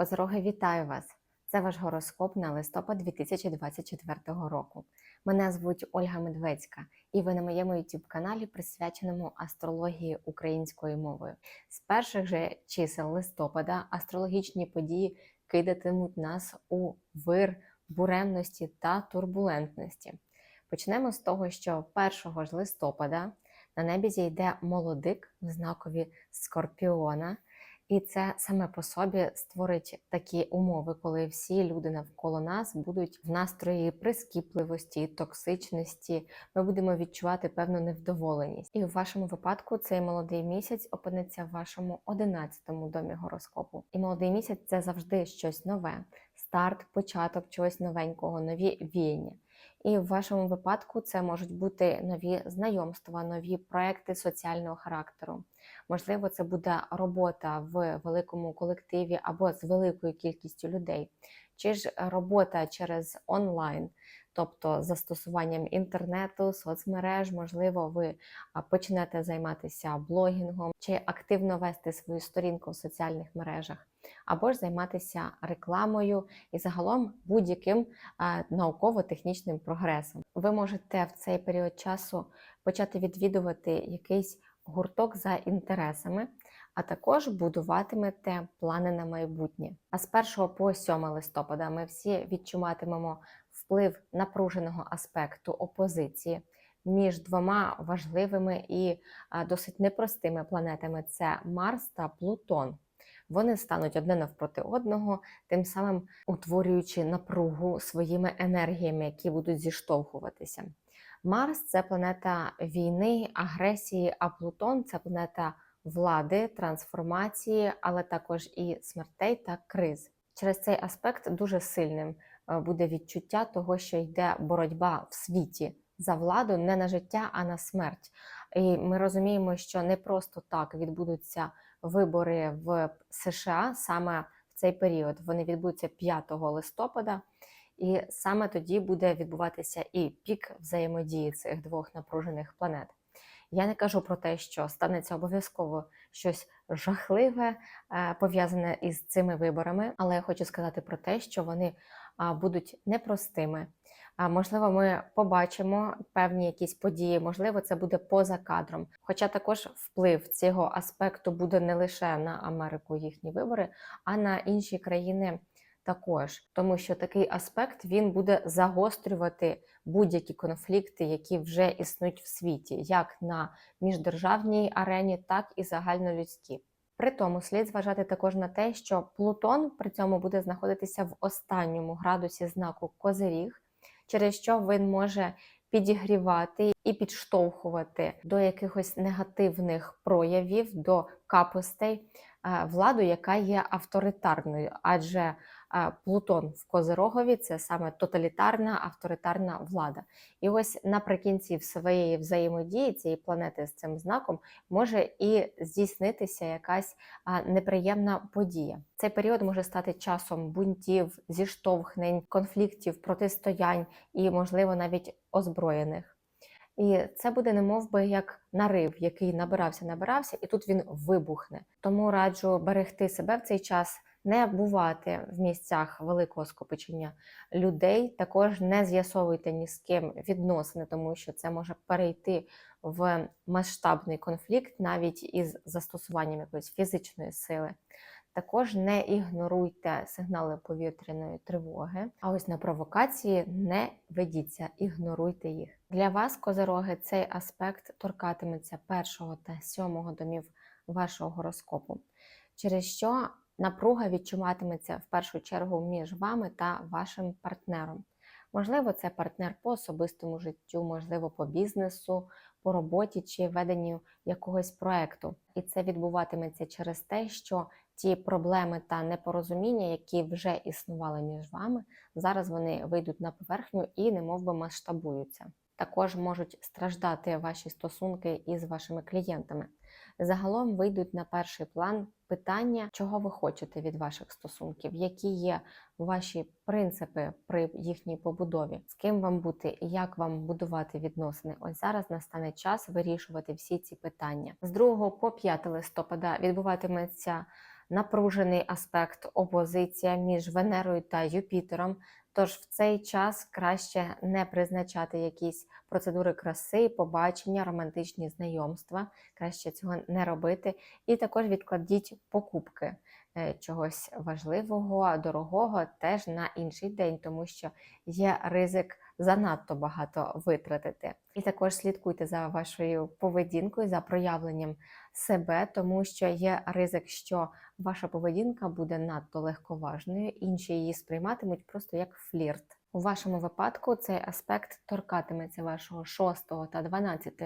Козороги, вітаю вас! Це ваш гороскоп на листопад 2024 року. Мене звуть Ольга Медведська, і ви на моєму youtube каналі присвяченому астрології українською мовою. З перших же чисел листопада астрологічні події кидатимуть нас у вир буремності та турбулентності. Почнемо з того, що 1 ж листопада на небі зійде молодик в знакові Скорпіона. І це саме по собі створить такі умови, коли всі люди навколо нас будуть в настрої прискіпливості, токсичності. Ми будемо відчувати певну невдоволеність. І в вашому випадку цей молодий місяць опиниться в вашому 11-му домі гороскопу. І молодий місяць це завжди щось нове, старт, початок чогось новенького, нові віяння. І в вашому випадку це можуть бути нові знайомства, нові проекти соціального характеру. Можливо, це буде робота в великому колективі або з великою кількістю людей, чи ж робота через онлайн, тобто застосуванням інтернету, соцмереж, можливо, ви почнете займатися блогінгом чи активно вести свою сторінку в соціальних мережах, або ж займатися рекламою і загалом будь-яким науково-технічним прогресом. Ви можете в цей період часу почати відвідувати якийсь гурток за інтересами, а також будуватимете плани на майбутнє. А з 1 по 7 листопада ми всі відчуватимемо вплив напруженого аспекту опозиції. Між двома важливими і досить непростими планетами це Марс та Плутон. Вони стануть одне навпроти одного, тим самим утворюючи напругу своїми енергіями, які будуть зіштовхуватися. Марс це планета війни, агресії, а Плутон це планета влади, трансформації, але також і смертей та криз. Через цей аспект дуже сильним е, буде відчуття того, що йде боротьба в світі за владу не на життя, а на смерть. І ми розуміємо, що не просто так відбудуться вибори в США саме в цей період. Вони відбудуться 5 листопада. І саме тоді буде відбуватися і пік взаємодії цих двох напружених планет. Я не кажу про те, що станеться обов'язково щось жахливе е, пов'язане із цими виборами, але я хочу сказати про те, що вони будуть непростими. Можливо, ми побачимо певні якісь події, можливо, це буде поза кадром. Хоча також вплив цього аспекту буде не лише на Америку їхні вибори, а на інші країни також, тому що такий аспект він буде загострювати будь-які конфлікти, які вже існують в світі, як на міждержавній арені, так і загальнолюдські. При тому слід зважати також на те, що Плутон при цьому буде знаходитися в останньому градусі знаку Козиріг, через що він може підігрівати і підштовхувати до якихось негативних проявів, до капостей е, владу, яка є авторитарною, адже Плутон в Козирогові це саме тоталітарна авторитарна влада. І ось наприкінці своєї взаємодії цієї планети з цим знаком може і здійснитися якась неприємна подія. Цей період може стати часом бунтів, зіштовхнень, конфліктів, протистоянь і, можливо, навіть озброєних. І це буде немов би як нарив, який набирався, набирався, і тут він вибухне. Тому раджу берегти себе в цей час не бувати в місцях великого скопичення людей. Також не з'ясовуйте ні з ким відносини, тому що це може перейти в масштабний конфлікт, навіть із застосуванням якоїсь фізичної сили. Також не ігноруйте сигнали повітряної тривоги. А ось на провокації не ведіться, ігноруйте їх. Для вас, козероги, цей аспект торкатиметься першого та сьомого домів вашого гороскопу, через що Напруга відчуватиметься в першу чергу між вами та вашим партнером. Можливо, це партнер по особистому життю, можливо, по бізнесу, по роботі чи веденню якогось проекту. І це відбуватиметься через те, що ті проблеми та непорозуміння, які вже існували між вами, зараз вони вийдуть на поверхню і немов би масштабуються. Також можуть страждати ваші стосунки із вашими клієнтами загалом вийдуть на перший план питання, чого ви хочете від ваших стосунків, які є ваші принципи при їхній побудові, з ким вам бути і як вам будувати відносини. Ось зараз настане час вирішувати всі ці питання. З 2 по 5 листопада відбуватиметься напружений аспект опозиція між Венерою та Юпітером. Тож в цей час краще не призначати якісь процедури краси, побачення, романтичні знайомства. Краще цього не робити. І також відкладіть покупки е, чогось важливого, дорогого теж на інший день, тому що є ризик занадто багато витратити. І також слідкуйте за вашою поведінкою, за проявленням себе, тому що є ризик, що ваша поведінка буде надто легковажною, інші її сприйматимуть просто як флірт. У вашому випадку цей аспект торкатиметься вашого 6 та 12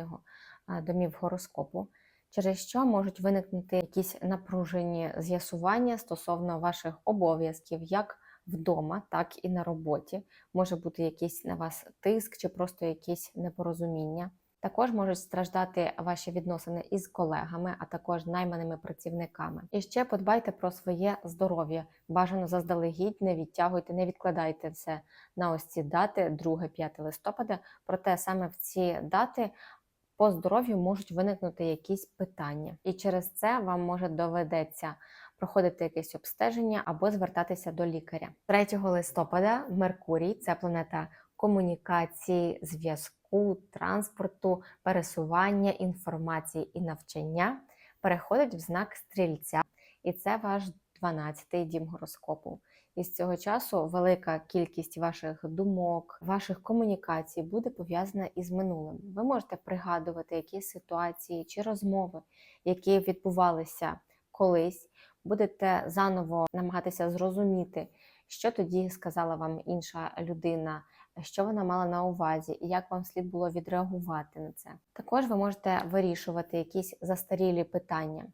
домів гороскопу, через що можуть виникнути якісь напружені з'ясування стосовно ваших обов'язків, як вдома, так і на роботі. Може бути якийсь на вас тиск чи просто якісь непорозуміння. Також можуть страждати ваші відносини із колегами, а також найманими працівниками. І ще подбайте про своє здоров'я. Бажано заздалегідь, не відтягуйте, не відкладайте все на ось ці дати, 2-5 листопада. Проте саме в ці дати по здоров'ю можуть виникнути якісь питання, і через це вам може доведеться проходити якесь обстеження або звертатися до лікаря. 3 листопада Меркурій це планета комунікації, зв'язку, транспорту, пересування, інформації і навчання, переходить в знак стрільця, і це ваш 12-й дім гороскопу. І з цього часу велика кількість ваших думок, ваших комунікацій буде пов'язана із минулим. Ви можете пригадувати якісь ситуації чи розмови, які відбувалися колись. Будете заново намагатися зрозуміти, що тоді сказала вам інша людина, що вона мала на увазі, і як вам слід було відреагувати на це. Також ви можете вирішувати якісь застарілі питання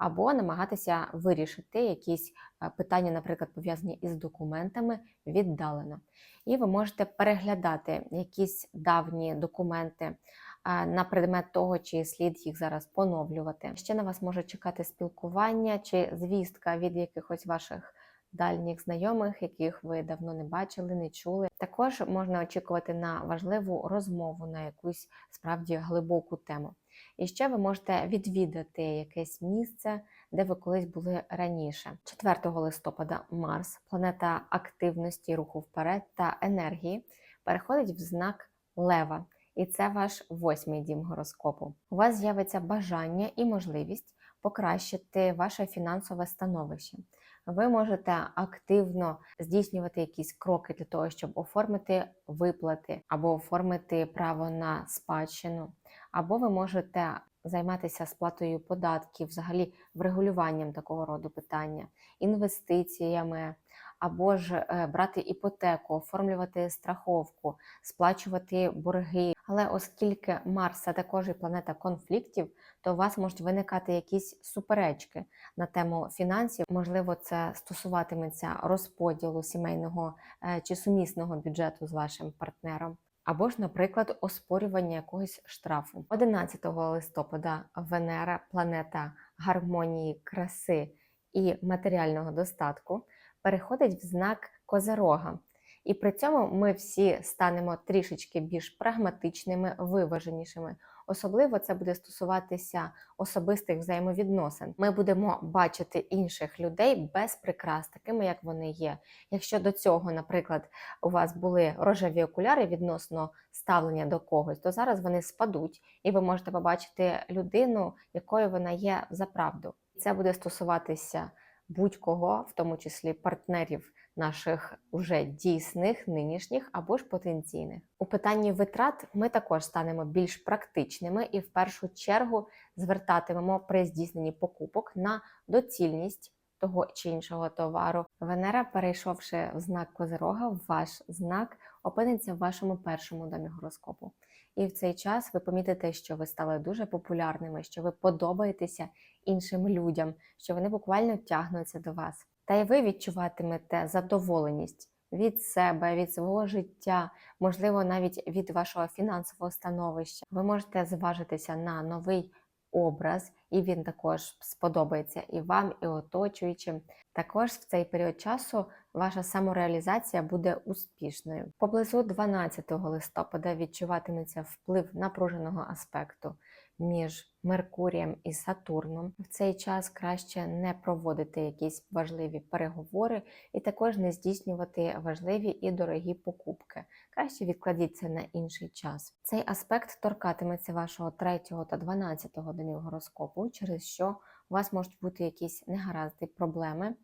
або намагатися вирішити якісь е, питання, наприклад, пов'язані із документами віддалено. І ви можете переглядати якісь давні документи на предмет того, чи слід їх зараз поновлювати. Ще на вас може чекати спілкування чи звістка від якихось ваших дальніх знайомих, яких ви давно не бачили, не чули. Також можна очікувати на важливу розмову на якусь справді глибоку тему. І ще ви можете відвідати якесь місце, де ви колись були раніше. 4 листопада Марс, планета активності, руху вперед та енергії, переходить в знак Лева, і це ваш восьмий дім гороскопу. У вас з'явиться бажання і можливість покращити ваше фінансове становище. Ви можете активно здійснювати якісь кроки для того, щоб оформити виплати або оформити право на спадщину або ви можете займатися сплатою податків, взагалі врегулюванням такого роду питання, інвестиціями, або ж е, брати іпотеку, оформлювати страховку, сплачувати борги. Але оскільки Марс це також і планета конфліктів, то у вас можуть виникати якісь суперечки на тему фінансів. Можливо, це стосуватиметься розподілу сімейного е, чи сумісного бюджету з вашим партнером або ж, наприклад, оспорювання якогось штрафу. 11 листопада Венера, планета гармонії, краси і матеріального достатку, переходить в знак Козерога. І при цьому ми всі станемо трішечки більш прагматичними, виваженішими. Особливо це буде стосуватися особистих взаємовідносин. Ми будемо бачити інших людей без прикрас, такими як вони є. Якщо до цього, наприклад, у вас були рожеві окуляри відносно ставлення до когось, то зараз вони спадуть, і ви можете побачити людину, якою вона є за правду. Це буде стосуватися будь-кого, в тому числі партнерів наших уже дійсних, нинішніх або ж потенційних. У питанні витрат ми також станемо більш практичними і в першу чергу звертатимемо при здійсненні покупок на доцільність. Того чи іншого товару Венера, перейшовши в знак Козирога, ваш знак опиниться в вашому першому домі гороскопу. І в цей час ви помітите, що ви стали дуже популярними, що ви подобаєтеся іншим людям, що вони буквально тягнуться до вас. Та й ви відчуватимете задоволеність від себе, від свого життя, можливо, навіть від вашого фінансового становища. Ви можете зважитися на новий образ, і він також сподобається і вам, і оточуючим. Також в цей період часу ваша самореалізація буде успішною. Поблизу 12 листопада відчуватиметься вплив напруженого аспекту між Меркурієм і Сатурном. В цей час краще не проводити якісь важливі переговори і також не здійснювати важливі і дорогі покупки. Краще відкладіть це на інший час. Цей аспект торкатиметься вашого 3 та 12 домів гороскопу, через що у вас можуть бути якісь негаразди, проблеми,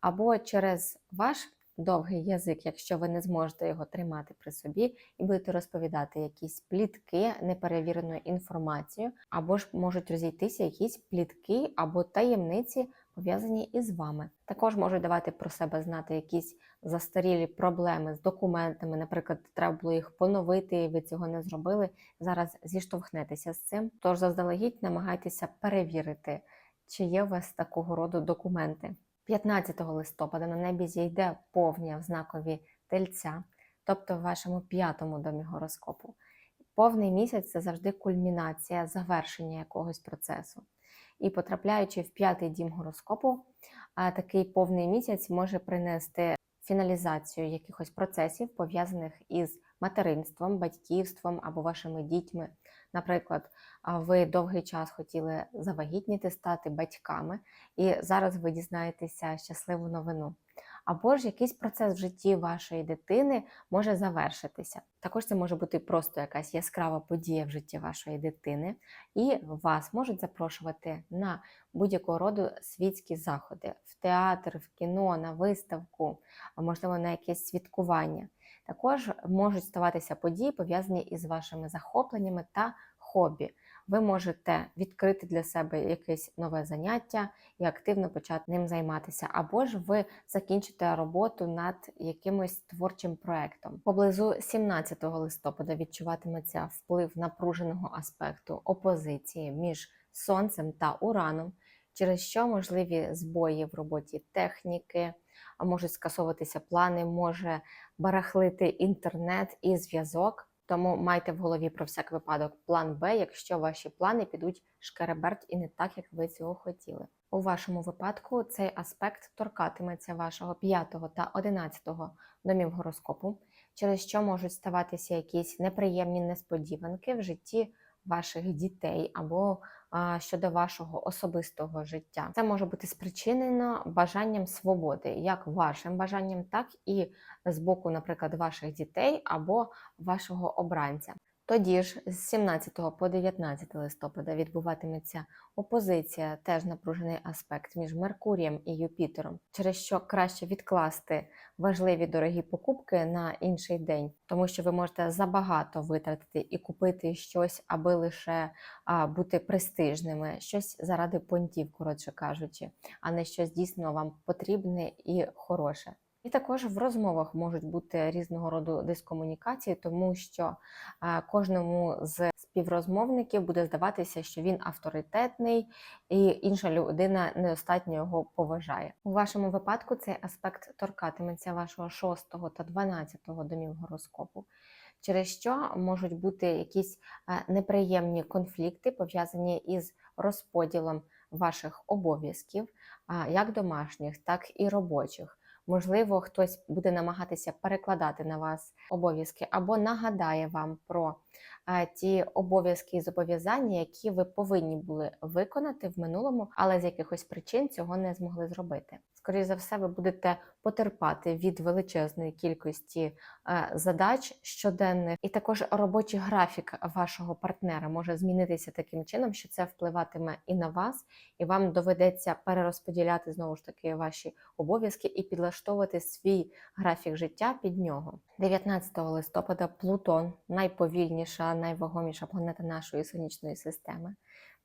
або через ваш довгий язик, якщо ви не зможете його тримати при собі, і будете розповідати якісь плітки, неперевірену інформацію, або ж можуть розійтися якісь плітки або таємниці, пов'язані із вами. Також можуть давати про себе знати якісь застарілі проблеми з документами. Наприклад, треба було їх поновити, і ви цього не зробили. Зараз зіштовхнетеся з цим. Тож заздалегідь намагайтеся перевірити, чи є у вас такого роду документи. 15 листопада на небі зійде повня в знакові тельця, тобто в вашому п'ятому домі гороскопу. Повний місяць це завжди кульмінація, завершення якогось процесу. І потрапляючи в п'ятий дім гороскопу, такий повний місяць може принести фіналізацію якихось процесів, пов'язаних із материнством, батьківством або вашими дітьми. Наприклад, ви довгий час хотіли завагітніти, стати батьками, і зараз ви дізнаєтеся щасливу новину. Або ж якийсь процес в житті вашої дитини може завершитися. Також це може бути просто якась яскрава подія в житті вашої дитини, і вас можуть запрошувати на будь-якого роду світські заходи в театр, в кіно, на виставку, можливо на якесь святкування. Також можуть ставатися події, пов'язані із вашими захопленнями та хобі. Ви можете відкрити для себе якесь нове заняття і активно почати ним займатися, або ж ви закінчите роботу над якимось творчим проектом. Поблизу 17 листопада відчуватиметься вплив напруженого аспекту опозиції між сонцем та ураном, через що можливі збої в роботі техніки, а можуть скасовуватися плани, може барахлити інтернет і зв'язок. Тому майте в голові про всяк випадок план Б, якщо ваші плани підуть шкереберть і не так, як ви цього хотіли. У вашому випадку цей аспект торкатиметься вашого 5 та 11 домів гороскопу, через що можуть ставатися якісь неприємні несподіванки в житті ваших дітей або щодо вашого особистого життя. Це може бути спричинено бажанням свободи, як вашим бажанням, так і з боку, наприклад, ваших дітей або вашого обранця. Тоді ж з 17 по 19 листопада відбуватиметься опозиція, теж напружений аспект між Меркурієм і Юпітером, через що краще відкласти важливі дорогі покупки на інший день, тому що ви можете забагато витратити і купити щось, аби лише а, бути престижними, щось заради понтів, коротше кажучи, а не щось дійсно вам потрібне і хороше. І також в розмовах можуть бути різного роду дискомунікації, тому що е, кожному з співрозмовників буде здаватися, що він авторитетний, і інша людина недостатньо його поважає. У вашому випадку цей аспект торкатиметься вашого 6 та 12 домів гороскопу. Через що можуть бути якісь е, неприємні конфлікти пов'язані із розподілом ваших обов'язків, як домашніх, так і робочих. Можливо, хтось буде намагатися перекладати на вас обов'язки або нагадає вам про е, ті обов'язки і зобов'язання, які ви повинні були виконати в минулому, але з якихось причин цього не змогли зробити. Скоріше за все, ви будете потерпати від величезної кількості е, задач щоденних, і також робочий графік вашого партнера може змінитися таким чином, що це впливатиме і на вас, і вам доведеться перерозподіляти знову ж таки ваші обов'язки і підлаштовувати свій графік життя під нього. 19 листопада Плутон, найповільніша, найвагоміша планета нашої сонячної системи,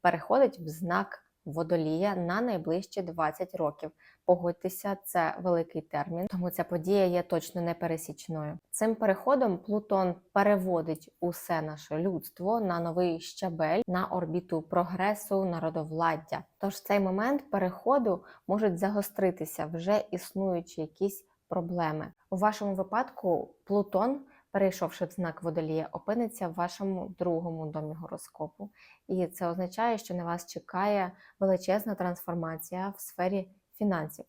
переходить в знак. Водолія на найближчі 20 років. Погодьтеся, це великий термін, тому ця подія є точно непересічною. Цим переходом Плутон переводить усе наше людство на новий щабель, на орбіту прогресу, народовладдя. Тож цей момент переходу можуть загостритися вже існуючі якісь проблеми. У вашому випадку Плутон. Перейшовши в знак водолія, опиниться в вашому другому домі гороскопу, і це означає, що на вас чекає величезна трансформація в сфері фінансів.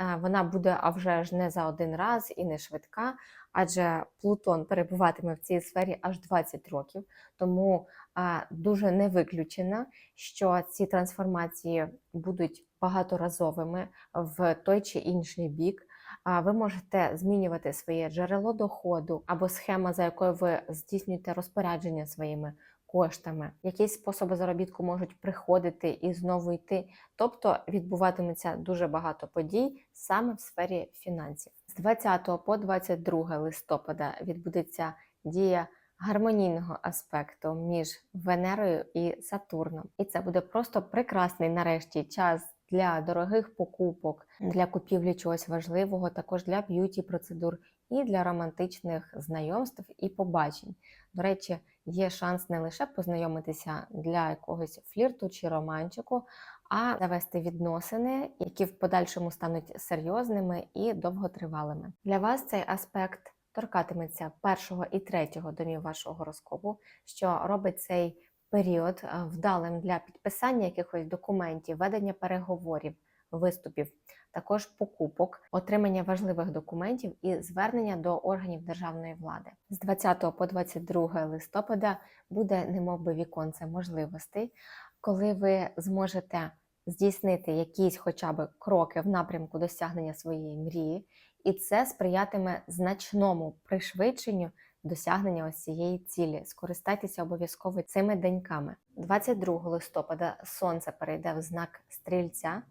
Е, Вона буде а вже ж не за один раз і не швидка, адже Плутон перебуватиме в цій сфері аж 20 років. Тому е, дуже не виключено, що ці трансформації будуть багаторазовими в той чи інший бік. Ви можете змінювати своє джерело доходу або схема, за якою ви здійснюєте розпорядження своїми коштами. Якісь способи заробітку можуть приходити і знову йти. Тобто відбуватиметься дуже багато подій саме в сфері фінансів. З 20 по 22 листопада відбудеться дія гармонійного аспекту між Венерою і Сатурном. І це буде просто прекрасний нарешті час для дорогих покупок, для купівлі чогось важливого, також для б'юті процедур і для романтичних знайомств і побачень. До речі, є шанс не лише познайомитися для якогось флірту чи романчику, а завести відносини, які в подальшому стануть серйозними і довготривалими. Для вас цей аспект торкатиметься першого і третього домів вашого гороскопу, що робить цей період е, вдалим для підписання якихось документів, ведення переговорів, виступів, також покупок, отримання важливих документів і звернення до органів державної влади. З 20 по 22 листопада буде немовби віконце можливостей, коли ви зможете здійснити якісь хоча б кроки в напрямку досягнення своєї мрії, і це сприятиме значному пришвидшенню досягнення ось цієї цілі. Скористайтеся обов'язково цими деньками. 22 листопада сонце перейде в знак стрільця,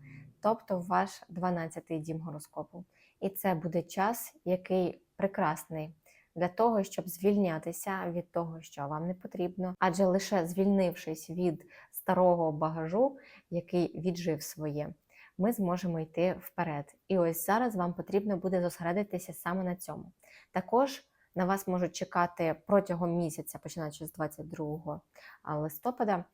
тобто в ваш 12-й дім гороскопу. І це буде час, який прекрасний для того, щоб звільнятися від того, що вам не потрібно, адже лише звільнившись від старого багажу, який віджив своє. Ми зможемо йти вперед. І ось зараз вам потрібно буде зосередитися саме на цьому. Також на вас можуть чекати протягом місяця, починаючи з 22 листопада,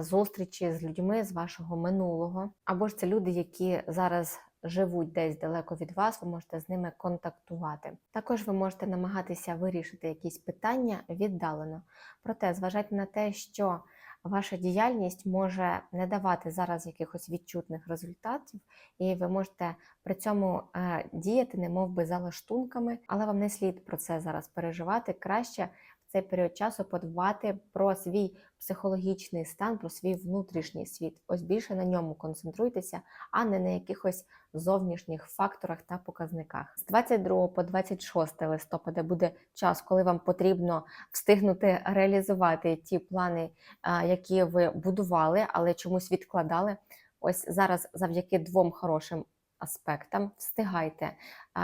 зустрічі з людьми з вашого минулого, або ж це люди, які зараз живуть десь далеко від вас, ви можете з ними контактувати. Також ви можете намагатися вирішити якісь питання віддалено. Проте зважайте на те, що ваша діяльність може не давати зараз якихось відчутних результатів, і ви можете при цьому е, діяти, не мов би за лаштунками, але вам не слід про це зараз переживати. Краще цей період часу подбати про свій психологічний стан, про свій внутрішній світ. Ось більше на ньому концентруйтеся, а не на якихось зовнішніх факторах та показниках. З 22 по 26 листопада буде час, коли вам потрібно встигнути реалізувати ті плани, які ви будували, але чомусь відкладали. Ось зараз завдяки двом хорошим аспектам встигайте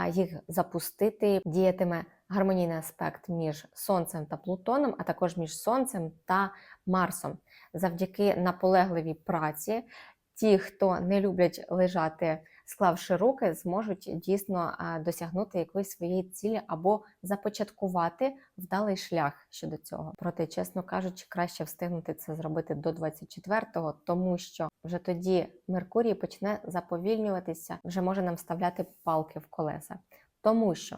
їх запустити. Діятиме гармонійний аспект між Сонцем та Плутоном, а також між Сонцем та Марсом. Завдяки наполегливій праці. Ті, хто не люблять лежати, склавши руки, зможуть дійсно досягнути якоїсь своєї цілі або започаткувати вдалий шлях щодо цього. Проте, чесно кажучи, краще встигнути це зробити до 24-го, тому що вже тоді Меркурій почне заповільнюватися, вже може нам вставляти палки в колеса. Тому що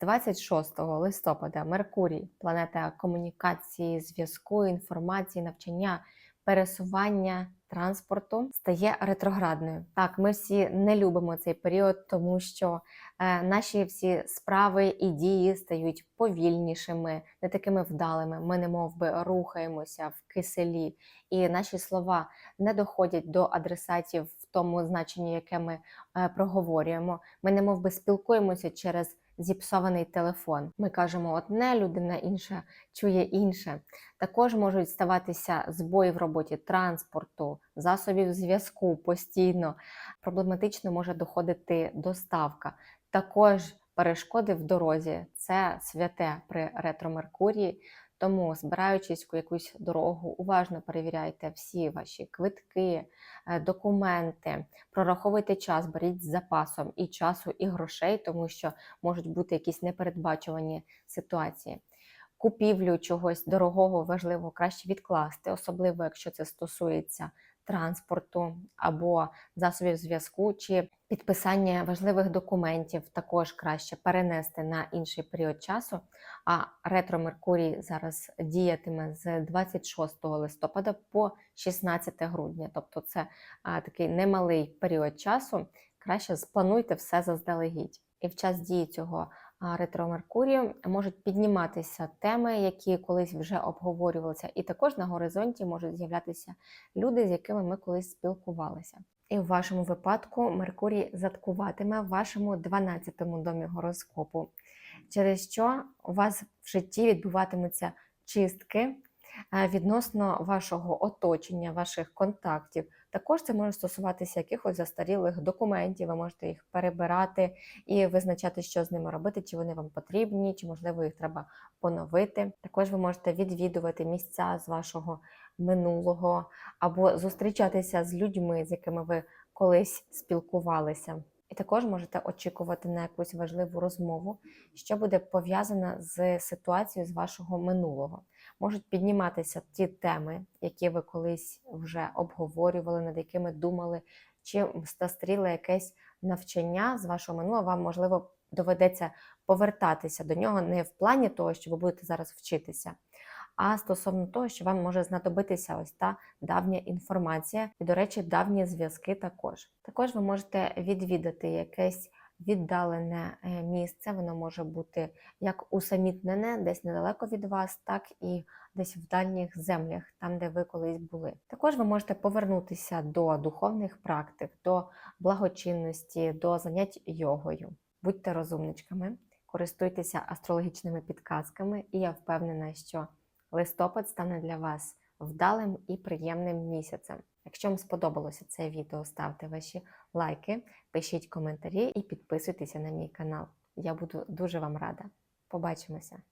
26 листопада Меркурій, планета комунікації, зв'язку, інформації, навчання, пересування транспорту стає ретроградною. Так, ми всі не любимо цей період, тому що е, наші всі справи і дії стають повільнішими, не такими вдалими. Ми не мов би рухаємося в киселі, і наші слова не доходять до адресатів в тому значенні, яке ми е, проговорюємо. Ми не мов би спілкуємося через зіпсований телефон. Ми кажемо одне, людина інша чує інше. Також можуть ставатися збої в роботі транспорту, засобів зв'язку постійно. Проблематично може доходити доставка. Також перешкоди в дорозі це святе при ретро-Меркурії. Тому, збираючись у якусь дорогу, уважно перевіряйте всі ваші квитки, е, документи, прораховуйте час, беріть з запасом і часу, і грошей, тому що можуть бути якісь непередбачувані ситуації. Купівлю чогось дорогого, важливого краще відкласти, особливо якщо це стосується транспорту або засобів зв'язку, чи підписання важливих документів також краще перенести на інший період часу. А ретро Меркурій зараз діятиме з 26 листопада по 16 грудня, тобто це а, такий немалий період часу, краще сплануйте все заздалегідь. І в час дії цього ретро Меркурію можуть підніматися теми, які колись вже обговорювалися, і також на горизонті можуть з'являтися люди, з якими ми колись спілкувалися. І в вашому випадку Меркурій заткуватиме в вашому 12-му домі гороскопу, через що у вас в житті відбуватимуться чистки відносно вашого оточення, ваших контактів. Також це може стосуватися якихось застарілих документів, ви можете їх перебирати і визначати, що з ними робити, чи вони вам потрібні, чи можливо їх треба поновити. Також ви можете відвідувати місця з вашого минулого або зустрічатися з людьми, з якими ви колись спілкувалися. І також можете очікувати на якусь важливу розмову, що буде пов'язана з ситуацією з вашого минулого. Можуть підніматися ті теми, які ви колись вже обговорювали, над якими думали, чи застаріле якесь навчання з вашого минулого, вам можливо доведеться повертатися до нього не в плані того, що ви будете зараз вчитися, а стосовно того, що вам може знадобитися ось та давня інформація, і, до речі, давні зв'язки також. Також ви можете відвідати якесь віддалене е, місце, воно може бути як усамітнене, десь недалеко від вас, так і десь в дальніх землях, там, де ви колись були. Також ви можете повернутися до духовних практик, до благочинності, до занять йогою. Будьте розумничками, користуйтеся астрологічними підказками, і я впевнена, що листопад стане для вас вдалим і приємним місяцем. Якщо вам сподобалося це відео, ставте ваші лайки, пишіть коментарі і підписуйтеся на мій канал. Я буду дуже вам рада. Побачимося!